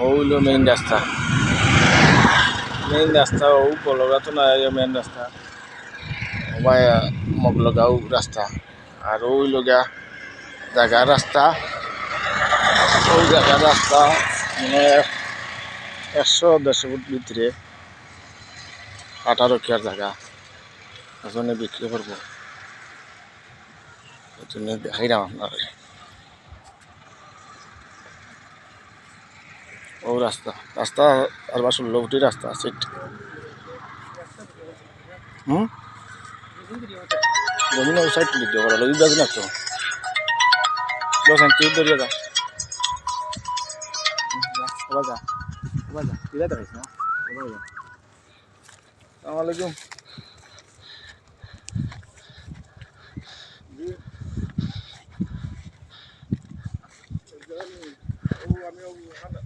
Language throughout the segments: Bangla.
হইল মেইন রাস্তা। মেইন রাস্তা, ও বলগা তো না মেইন রাস্তা। ওমায় মগলগাঁও রাস্তা। আর ওই লগা জায়গার রাস্তা। ওই জায়গার রাস্তা মানে একশো দেড়শো ফুট ভিতরে আঠারো কেয়ার জায়গা ওখানে বিক্রি করব। ওই দেখাই না আপনার। ও রাস্তা রাস্তা আর বা ষোলো ফুটি রাস্তা সিট হুম জমিন ওই সাইড লিখতে পারো লবি যাবি না তো বসেন তুই দরিয়া যা ওবা যা ওবা যা তুই দেখাইস না ওবা যা আসসালামু আলাইকুম আমি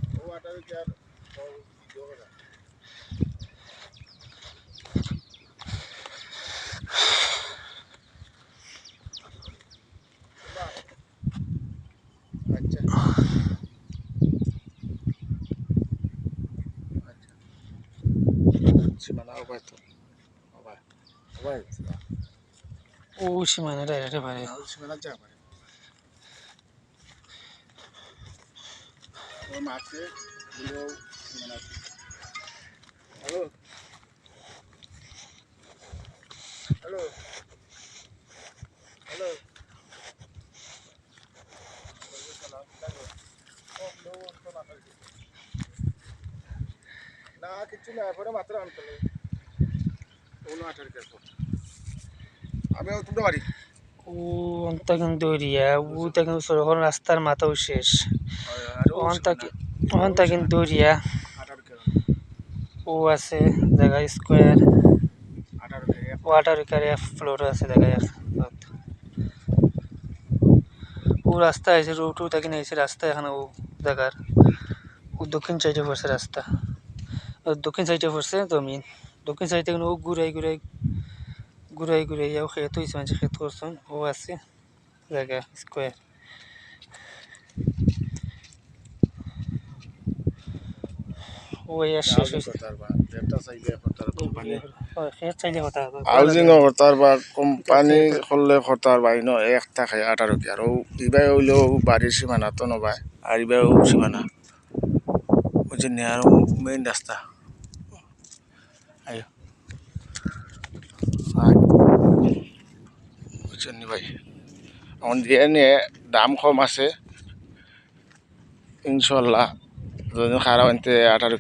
সীমানা উপায় তো উপায় উপায় ও সীমানাটা এটা পারে সীমানা যা পারে। ওর মাছে হ্যালো হ্যালো হ্যালো না কিছু না এরপরে মাত্র আনতে ওগুলো আঠার কেসো আমি তোমরা বাড়ি। ও অন্তা দৌড়িয়া ও তা সরখন রাস্তার মাথাও শেষ। অন্তা কিন্তু দৌড়িয়া ও আছে জায়গা স্কোয়ার। আঠার ওয়াটার কারে ফ্লোর আছে জায়গা ও রাস্তা আছে রোড ও তাকে নিয়েছে রাস্তা এখানে ও জায়গার ও দক্ষিণ সাইডে পড়ছে রাস্তা। দক্ষিণ সাইডে পড়ছে জমিন দক্ষিণ সাইডে ও ঘুরাই ঘুরাই ঘুরাই ঘুরাই ও খেত হয়েছে মানুষ খেত করছেন ও আছে জায়গা স্কোয়ার হয়, হাউজিং হতার বা কোম্পানি করলে হতার বাই ন এক থাকে আঠারো কি। আর ইবাই হইলেও বাড়ির সীমানা তো নবাই আর ইবাই সীমানা। ওই জন্য আর মেইন রাস্তা। আয়ো আয়। ওই জন্য ভাই। দিয়ে নিয়ে দাম কম আছে ইনশাল্লাহ। যদি খারাপ আনতে আঠারো